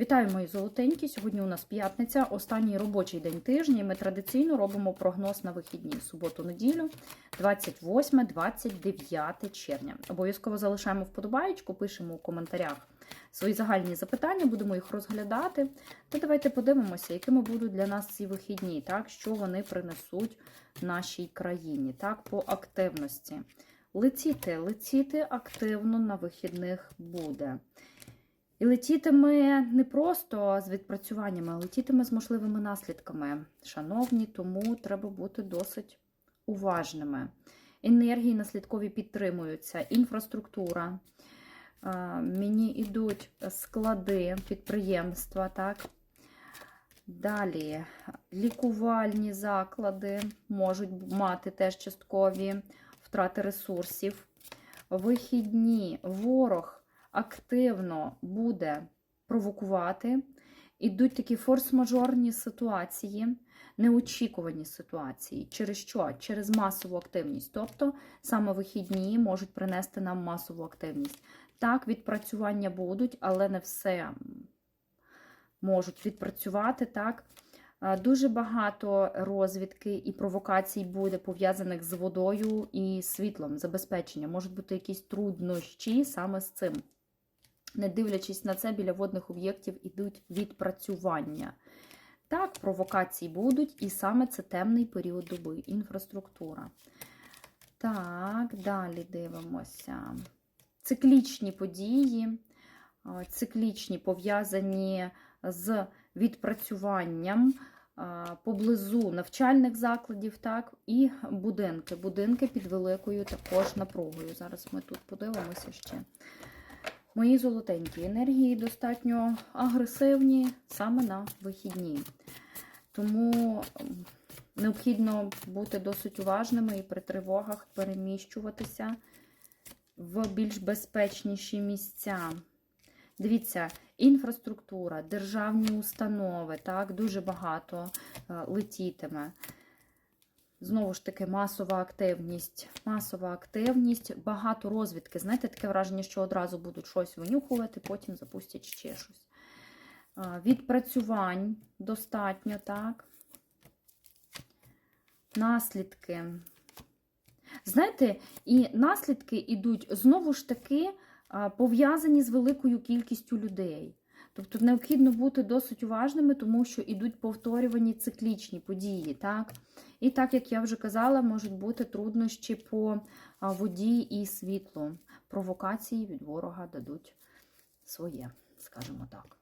Вітаю, мої золотенькі. Сьогодні у нас п'ятниця, останній робочий день тижня. і Ми традиційно робимо прогноз на вихідні суботу-неділю, 28-29 червня. Обов'язково залишаємо вподобаєчку, пишемо у коментарях свої загальні запитання, будемо їх розглядати. Та давайте подивимося, якими будуть для нас ці вихідні, так, що вони принесуть нашій країні, так, по активності. Летіти, летіти активно на вихідних буде. І летітиме не просто з відпрацюваннями, а летітиме з можливими наслідками. Шановні, тому треба бути досить уважними. Енергії наслідкові підтримуються, інфраструктура. Мені йдуть склади, підприємства, так? Далі лікувальні заклади можуть мати теж часткові втрати ресурсів. Вихідні ворог активно буде провокувати. Ідуть такі форс-мажорні ситуації, неочікувані ситуації. Через що? Через масову активність. Тобто саме вихідні можуть принести нам масову активність. Так, відпрацювання будуть, але не все можуть відпрацювати. так. Дуже багато розвідки і провокацій буде пов'язаних з водою і світлом, забезпечення. Можуть бути якісь труднощі саме з цим. Не дивлячись на це, біля водних об'єктів ідуть відпрацювання. Так, провокації будуть, і саме це темний період доби, інфраструктура. Так, далі дивимося. Циклічні події, циклічні пов'язані з відпрацюванням поблизу навчальних закладів, так, і будинки. Будинки під великою також напругою. Зараз ми тут подивимося ще. Мої золотенькі енергії достатньо агресивні саме на вихідні. Тому необхідно бути досить уважними і при тривогах переміщуватися в більш безпечніші місця. Дивіться, інфраструктура, державні установи, так, дуже багато летітиме. Знову ж таки, масова активність. Масова активність, багато розвідки. Знаєте, таке враження, що одразу будуть щось винюхувати, потім запустять ще щось. Відпрацювань достатньо, так. Наслідки. Знаєте, і наслідки йдуть знову ж таки пов'язані з великою кількістю людей. Тобто необхідно бути досить уважними, тому що йдуть повторювані циклічні події. так? І так, як я вже казала, можуть бути труднощі по воді і світлу. Провокації від ворога дадуть своє, скажімо так.